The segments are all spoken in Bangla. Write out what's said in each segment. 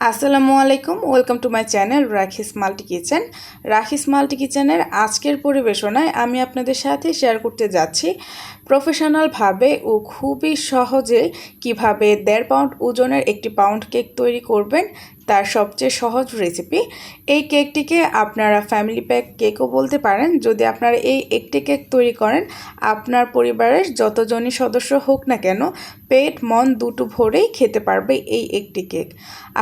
আসসালামু আলাইকুম, welcome to my channel Rakhi's multi kitchen. Rakhi's multi কিচেনের আজকের পরিবেশনায় আমি আপনাদের সাথে শেয়ার করতে যাচ্ছি প্রফেশনালভাবে ও খুবই সহজে কীভাবে দেড় পাউন্ড ওজনের একটি পাউন্ড কেক তৈরি করবেন তার সবচেয়ে সহজ রেসিপি এই কেকটিকে আপনারা ফ্যামিলি প্যাক কেকও বলতে পারেন। যদি আপনারা এই একটি কেক তৈরি করেন, আপনার পরিবারের যতজনই সদস্য হোক না কেন, পেট, মন দুটো ভরেই খেতে পারবে এই একটি কেক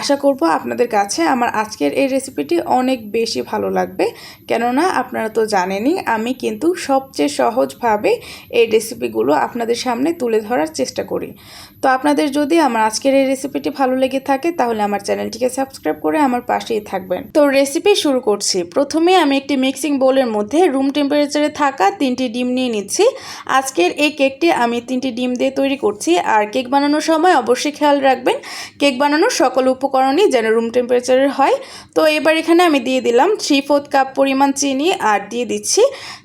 আশা করব আপনাদের কাছে আমার আজকের এই রেসিপিটি অনেক বেশি ভালো লাগবে। কেননা আপনারা তো জানেনই, আমি কিন্তু সবচেয়ে সহজভাবে এই রেসিপিগুলো আপনাদের সামনে তুলে ধরার চেষ্টা করি। তো আপনাদের যদি আমার আজকের এই রেসিপিটি ভালো লেগে থাকে, তাহলে আমার চ্যানেলটিকে সাবস্ক্রাইব করে আমার পাশেই থাকবেন। তো রেসিপি শুরু করছি। প্রথমে আমি একটি মিক্সিং বোলের মধ্যে রুম টেম্পারেচারে থাকা তিনটি ডিম নিয়ে নিচ্ছি। আজকের এই কেকটি আমি তিনটি ডিম দিয়ে তৈরি করছি। আর কেক বানানোর সময় অবশ্যই খেয়াল রাখবেন কেক বানানোর সকল উপকরণই যেন রুম টেম্পারেচারের হয়। তো এবার এখানে আমি দিয়ে দিলাম থ্রি ফোর্থ কাপ পরিমাণ চিনি আর দিয়ে দিচ্ছি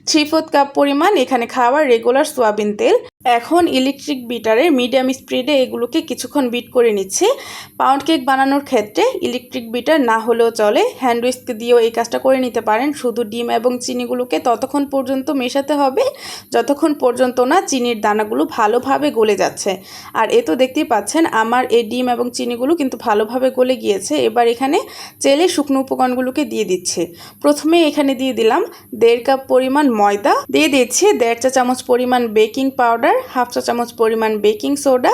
থ্রি ফোর্থ কাপ পরিমাণ এখানে খাওয়ার রেগুলার সোয়াবিন তেল। এখন ইলেকট্রিক বিটারে মিডিয়াম স্পিডে এগুলোকে কিছুক্ষণ বিট করে নিচ্ছি। পাউন্ড কেক বানানোর ক্ষেত্রে ইলেকট্রিক বিটার না হলেও চলে। হ্যান্ড উইস্ক দিয়েও এই কাজটা করে নিতে পারেন। শুধু ডিম এবং চিনিগুলোকে ততক্ষণ পর্যন্ত মেশাতে হবে। যতক্ষণ পর্যন্ত না চিনির দানাগুলো ভালোভাবে গলে যাচ্ছে। আর এ তো দেখতেই পাচ্ছেন, আমার এই ডিম এবং চিনিগুলো কিন্তু ভালোভাবে গলে গিয়েছে। এবার এখানে চেলে শুকনো উপকরণগুলোকে দিয়ে দিচ্ছে। প্রথমে এখানে দিয়ে দিলাম দেড় কাপ পরিমাণ ময়দা। দিয়ে দিচ্ছি দেড় চা চামচ পরিমাণ বেকিং পাউডার হাফ চা চামচ পরিমাণ বেকিং সোডা,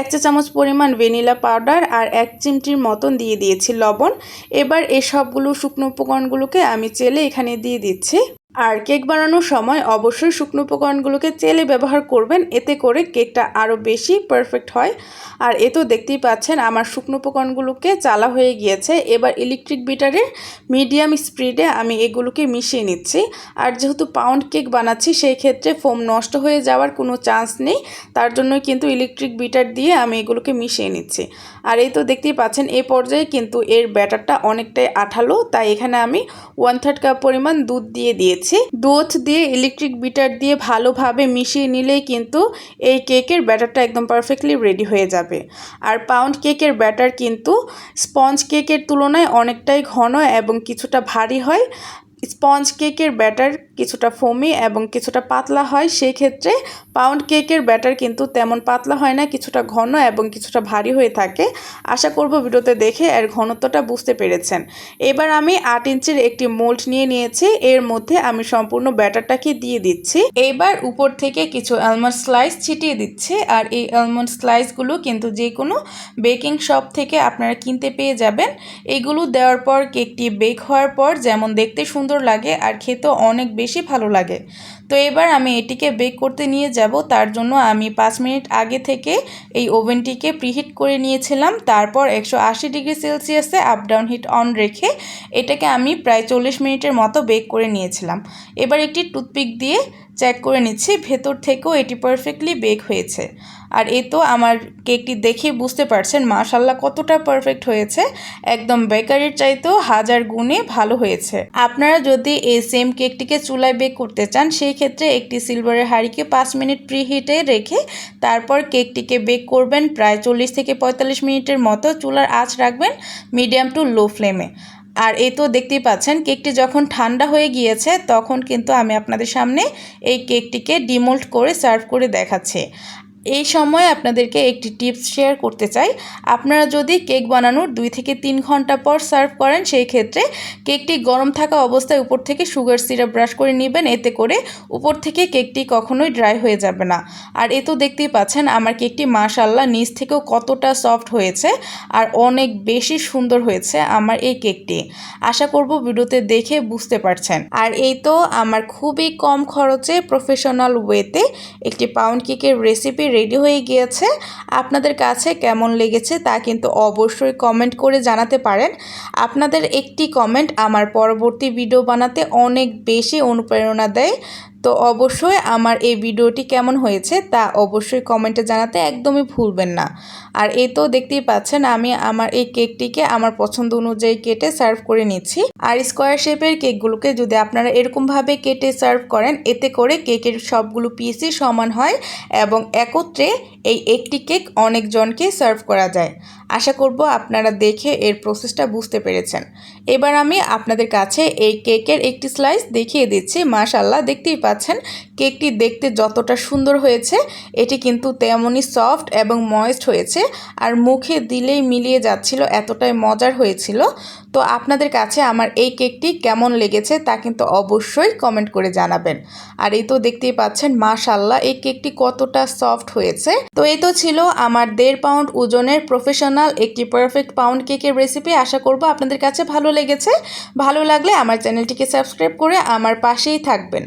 এক চা চামচ পরিমাণ ভ্যানিলা পাউডার আর এক চিমটির মতন দিয়ে দিয়েছি লবণ। এবার এই সবগুলো শুকনো উপকরণগুলোকে আমি চেলে এখানে দিয়ে দিচ্ছি। আর কেক বানানোর সময় অবশ্যই শুকনো উপকরণগুলোকে চেলে ব্যবহার করবেন। এতে করে কেকটা আরও বেশি পারফেক্ট হয়। আর এ তো দেখতেই পাচ্ছেন, আমার শুকনো উপকরণগুলোকে চালা হয়ে গিয়েছে। এবার ইলেকট্রিক বিটারের মিডিয়াম স্পিডে আমি এগুলোকে মিশিয়ে নিচ্ছি। আর যেহেতু পাউন্ড কেক বানাচ্ছি, সেই ক্ষেত্রে ফোম নষ্ট হয়ে যাওয়ার কোনো চান্স নেই। তার জন্যই কিন্তু ইলেকট্রিক বিটার দিয়ে আমি এগুলোকে মিশিয়ে নিচ্ছি। আর এই তো দেখতেই পাচ্ছেন, এ পর্যায়ে কিন্তু এর ব্যাটারটা অনেকটাই আঠালো। তাই এখানে আমি ওয়ান থার্ড কাপ পরিমাণ দুধ দিয়ে দিয়েছি। দুধ দিয়ে ইলেকট্রিক বিটার দিয়ে ভালোভাবে মিশিয়ে নিলেই কিন্তু এই কেকের ব্যাটারটা একদম পারফেক্টলি রেডি হয়ে যাবে। আর পাউন্ড কেকের ব্যাটার কিন্তু স্পঞ্জ কেকের তুলনায় অনেকটাই ঘন এবং কিছুটা ভারী হয়। স্পঞ্জ কেকের ব্যাটার কিছুটা ফোমি এবং কিছুটা পাতলা হয়, সেই ক্ষেত্রে পাউন্ড কেকের ব্যাটার কিন্তু তেমন পাতলা হয় না, কিছুটা ঘন এবং কিছুটা ভারী হয়ে থাকে। আশা করব ভিডিওতে দেখে এর ঘনত্বটা বুঝতে পেরেছেন। এবার আমি আট ইঞ্চির একটি মোল্ড নিয়ে নিয়েছি, এর মধ্যে আমি সম্পূর্ণ ব্যাটারটাকে দিয়ে দিচ্ছি। এবার উপর থেকে কিছু অ্যালমন্ড স্লাইস ছিটিয়ে দিচ্ছি, আর এই অ্যালমন্ড স্লাইসগুলো কিন্তু যে কোনো বেকিং শপ থেকে আপনারা কিনতে পেয়ে যাবেন। এগুলো দেওয়ার পর কেকটি বেক হওয়ার পর যেমন দেখতে সুন্দর লাগে, আর খেতেও অনেক বেশি ভালো লাগে। তো এবার আমি এটিকে বেক করতে নিয়ে যাব। তার জন্য আমি পাঁচ মিনিট আগে থেকে এই ওভেনটিকে প্রিহিট করে নিয়েছিলাম। তারপর একশো আশি ডিগ্রি সেলসিয়াসে আপ ডাউন হিট অন রেখে এটাকে আমি প্রায় চল্লিশ মিনিটের মতো বেক করে নিয়েছিলাম। এবার একটি টুথপিক দিয়ে চেক করে নিচ্ছি। ভেতর থেকেও এটি পারফেক্টলি বেক হয়েছে। আর এ তো আমার কেকটি দেখে বুঝতে পারছেন মাশাল্লাহ কতটা পারফেক্ট হয়েছে। একদম বেকারির চাইতেও হাজার গুণে ভালো হয়েছে। আপনারা যদি এই সেম কেকটিকে চুলায় বেক করতে চান, সেই ক্ষেত্রে একটি সিলভারের হাঁড়িকে পাঁচ মিনিট প্রিহিটে রেখে তারপর কেকটিকে বেক করবেন। প্রায় চল্লিশ থেকে পঁয়তাল্লিশ মিনিটের মতো চুলার আঁচ রাখবেন মিডিয়াম টু লো ফ্লেমে। আর এ তো দেখতেই পাচ্ছেন, কেকটি যখন ঠান্ডা হয়ে গিয়েছে, তখন কিন্তু আমি আপনাদের সামনে এই কেকটিকে ডিমোল্ট করে সার্ভ করে দেখাচ্ছি। এই সময় আপনাদেরকে একটি টিপস শেয়ার করতে চাই। আপনারা যদি কেক বানানোর দুই থেকে তিন ঘণ্টা পর সার্ভ করেন, সেই ক্ষেত্রে কেকটি গরম থাকা অবস্থায় উপর থেকে সুগার সিরাপ ব্রাশ করে নেবেন। এতে করে উপর থেকে কেকটি কখনোই ড্রাই হয়ে যাবে না। আর এ তো দেখতেই পাচ্ছেন, আমার কেকটি মাশাল্লাহ নিচ থেকেও কতটা সফট হয়েছে আর অনেক বেশি সুন্দর হয়েছে আমার এই কেকটি। আশা করব ভিডিওতে দেখে বুঝতে পারছেন। আর এই তো আমার খুবই কম খরচে প্রফেশনাল ওয়েতে একটি পাউন্ড কেকের রেসিপি রেডি হয়ে গিয়েছে। আপনাদের কাছে কেমন লেগেছে তা কিন্তু অবশ্যই কমেন্ট করে জানাতে পারেন। আপনাদের একটি কমেন্ট আমার পরবর্তী ভিডিও বানাতে অনেক বেশি অনুপ্রেরণা দেয়। তো অবশ্যই আমার এই ভিডিওটি কেমন হয়েছে তা অবশ্যই কমেন্টে জানাতে একদমই ভুলবেন না। আর এই তো দেখতেই পাচ্ছেন আমি আমার এই কেকটিকে আমার পছন্দ অনুযায়ী কেটে সার্ভ করে নিচ্ছি। আর স্কোয়ার শেপের কেকগুলোকে যদি আপনারা এরকমভাবে কেটে সার্ভ করেন, এতে করে কেকের সবগুলো পিসই সমান হয় এবং একত্রে এই একটি কেক অনেকজনকে সার্ভ করা যায়। আশা করব আপনারা দেখে এর প্রসেসটা বুঝতে পেরেছেন। এবার আমি আপনাদের কাছে এই কেকের একটি স্লাইস দেখিয়ে দিচ্ছি। মাশাল্লাহ দেখতেই পাচ্ছেন। কেকটি দেখতে যতটা সুন্দর হয়েছে, এটি কিন্তু তেমনই সফট এবং ময়েস্ট হয়েছে আর মুখে দিলেই মিলিয়ে যাচ্ছিল, এতটাই মজার হয়েছিল। তো আপনাদের কাছে আমার এই কেকটি কেমন লেগেছে তা কিন্তু অবশ্যই কমেন্ট করে জানাবেন। আর এই তো দেখতেই পাচ্ছেন মাশাল্লাহ এই কেকটি কতটা সফট হয়েছে। তো এই তো ছিল আমার দেড় পাউন্ড ওজনের প্রফেশনাল একটি পারফেক্ট পাউন্ড কেকের রেসিপি। আশা করব আপনাদের কাছে ভালো লেগেছে। ভালো লাগলে আমার চ্যানেলটিকে সাবস্ক্রাইব করে আমার পাশেই থাকবেন।